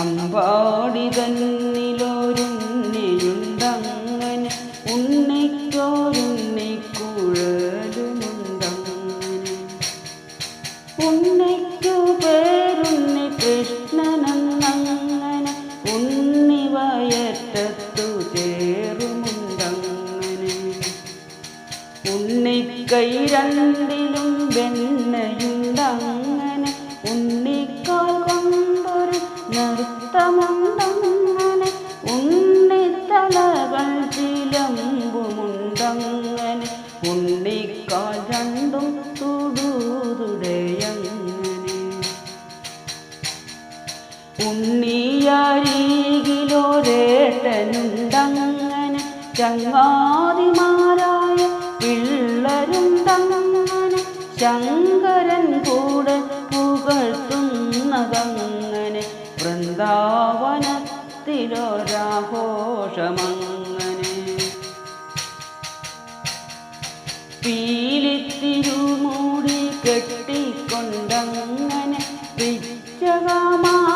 അമ്പാടി തന്നിലൊരുണ്ണിയുണ്ടങ്ങനെ ഉണ്ണിക്കോരുണ്ണിക്കുഴലുമുണ്ടങ്ങനെ. ഉണ്ണിക്കു പേരുണ്ണി കൃഷ്ണനെന്നങ്ങനെ ഉണ്ണി വയറ്റത്തു ചേറുമുണ്ടങ്ങനെ. ഉണ്ണിക്കൈ രണ്ടിലും വെണ്ണയുണ്ടങ്ങനെ നൃത്തമുണ്ടങ്ങനെ ഉണ്ണിത്തലകൾ ചിലമ്പുമുണ്ടങ്ങനെ ഉണ്ണിക്കാൽ രണ്ടും തുടുതുടയങ്ങനെ ഉണ്ണിയരികിലൊരേട്ടനുണ്ടങ്ങനെ ചങ്ങാതിമാരായ വൃന്ദാവനത്തിലൊരാഘോഷമങ്ങനെ പീലിത്തിരുമൂടി കെട്ടിക്കൊണ്ടങ്ങനെ പിച്ചകമാലകൾ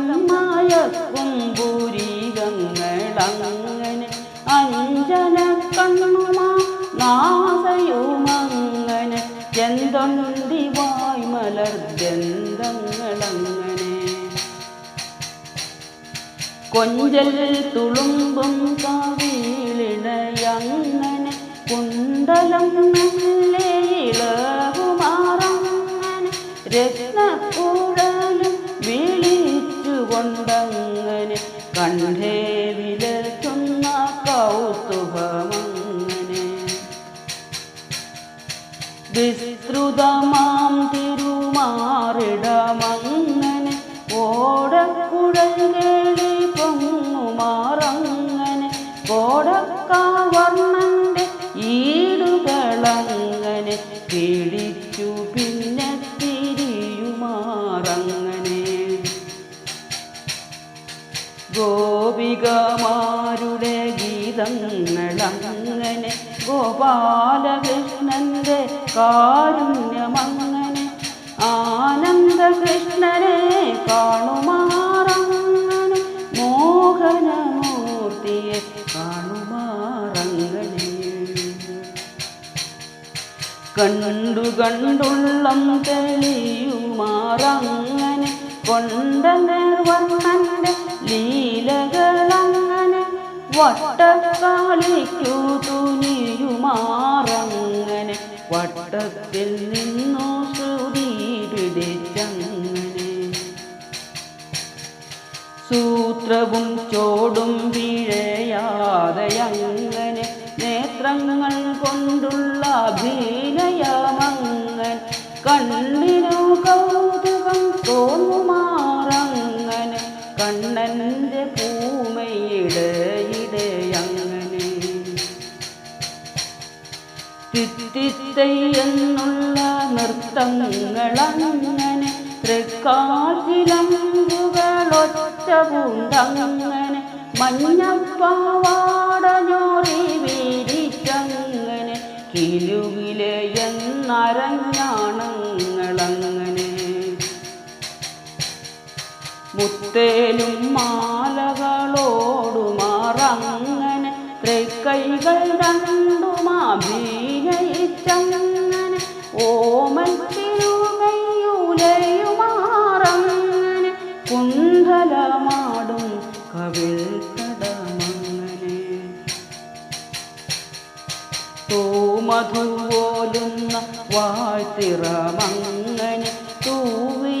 ചിത്തമായ കുമ്പുരീകങ്ങളങ്ങനെ അഞ്ജന കണ്ണുമാ നാസയുമങ്ങനെ ജന്തന്തിവായ് മലർ ജന്തങ്ങളങ്ങനെ കൊഞ്ചൽ തുളുമ്പും കവിളിണയങ്ങനെ കുണ്ടലം മെല്ലെ ഇളകുമാറങ്ങനെ രത്നക്കുഴലും വിളിച്ചുകൊണ്ടങ്ങനെ കണ്ടേ വിലക്കുന്ന കൗതുകമങ്ങനെ. വിസ്തൃതമാം തിരുമാറിടമങ്ങനെ ഓടക്കുഴങ്ങളിൽ പൊങ്ങുമാറങ്ങനെ കോടക്കാവർണന്റെ ഈടുകളങ്ങനെ പിടിച്ചു ഗോപാലകൃഷ്ണന്റെ കാരുണ്യമങ്ങനെ ആനന്ദകൃഷ്ണനെ കാണുമാറങ്ങനെ മോഹനമൂർത്തിയെ കാണുമാറങ്ങനെ കണ്ടു കണ്ടുള്ളം തെളിയുമാറങ്ങനെ കൊണ്ട നിർവർണന്റെ ലീലകളങ്ങനെ വട്ടക്കാളിക്കു തുനിയുമാറങ്ങനെ വട്ടത്തിൽ നിന്നു ശ്രുതി പിടിച്ചങ്ങനെ. സൂത്രവും ചോടും വീഴയാതെയങ്ങനെ നേത്രങ്ങൾ കൊണ്ടുള്ള അഭിനയമങ്ങൻ കണ്ണിനു നൃത്തങ്ങളങ്ങനെ തൃക്കാശിലമ്പുകളൊറ്റ പൂണ്ടങ്ങനെ മഞ്ഞപ്പാവാടഞ്ഞോറി വീരിച്ചങ്ങനെ. കിലുകിലെ എന്നരഞ്ഞാണങ്ങളങ്ങനെ. മുത്തേലും മാലകളോടുമാറങ്ങനെ തൃക്കൈകൾ രണ്ടുമാ രണ്ടുമാഭിനയിച്ചങ്ങനെ. തൂമധുവോലുന്ന വാഴ്ത്തിറമങ്ങനെ തൂവിയർപ്പിറ്റൊരു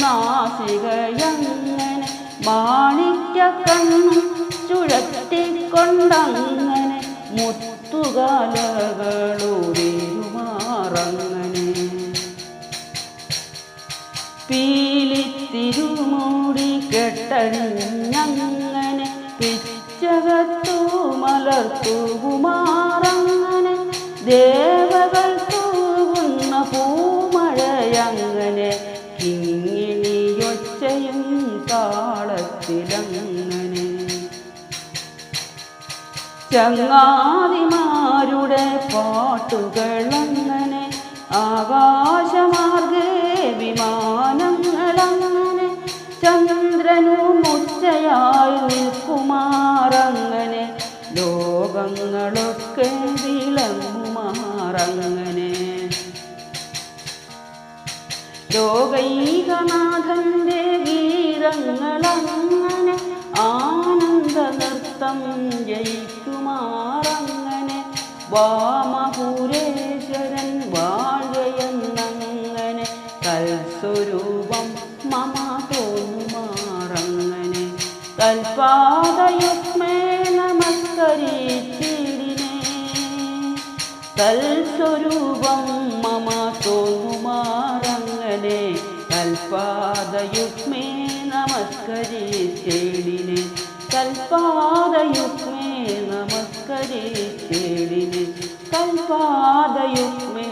നാസികയങ്ങനെ മാണിക്യ കണ്ണും ചുഴറ്റിക്കൊണ്ടങ്ങനെ മുത്തുകാലകളൂരിരുമാറങ്ങനെ പീലിത്തിരുമൂടി കെട്ടഞ്ഞങ്ങനെ പിച്ചകത്തു മലർത്തുകുമാറങ്ങനെ ദേവകൾ തൂകുന്ന പൂമഴയങ്ങനെ കിങ്ങിണിയൊച്ചയും താളത്തിലങ്ങനെ ചങ്ങാതിമാരുടെ പാട്ടുകളങ്ങനെ ആകാശമാർഗേ വിമാനങ്ങളങ്ങനെ ചന്ദ്രനും ഉച്ചയായി നിൽക്കുമാറങ്ങനെ. ലോകങ്ങളൊക്കെ വിളങ്ങും. വിളങ്ങുമാറങ്ങനെ ലോകൈകനാഥന്റെ ഗീതങ്ങളങ്ങനെ ആനന്ദ നൃത്തം ജയിക്കുമാറങ്ങനെ. വാമപുരേശ്വരൻ വാഴയെന്നങ്ങനെ കൽസ്വരൂപം മമ തോന്നുമാറങ്ങനെ. തൽപാദയുഗ്മേ നമസ്കരിച്ചിടിനേ തൽസ്വരൂപം മമ തോന്നുമാറങ്ങനെ കൽപാദയുഗ്മേ നമസ്കരിച്ചേടിനെ കൽപാദയുഗ്മേ നമസ്കരിച്ചേടിനെ കൽപാദയുഗ്മേ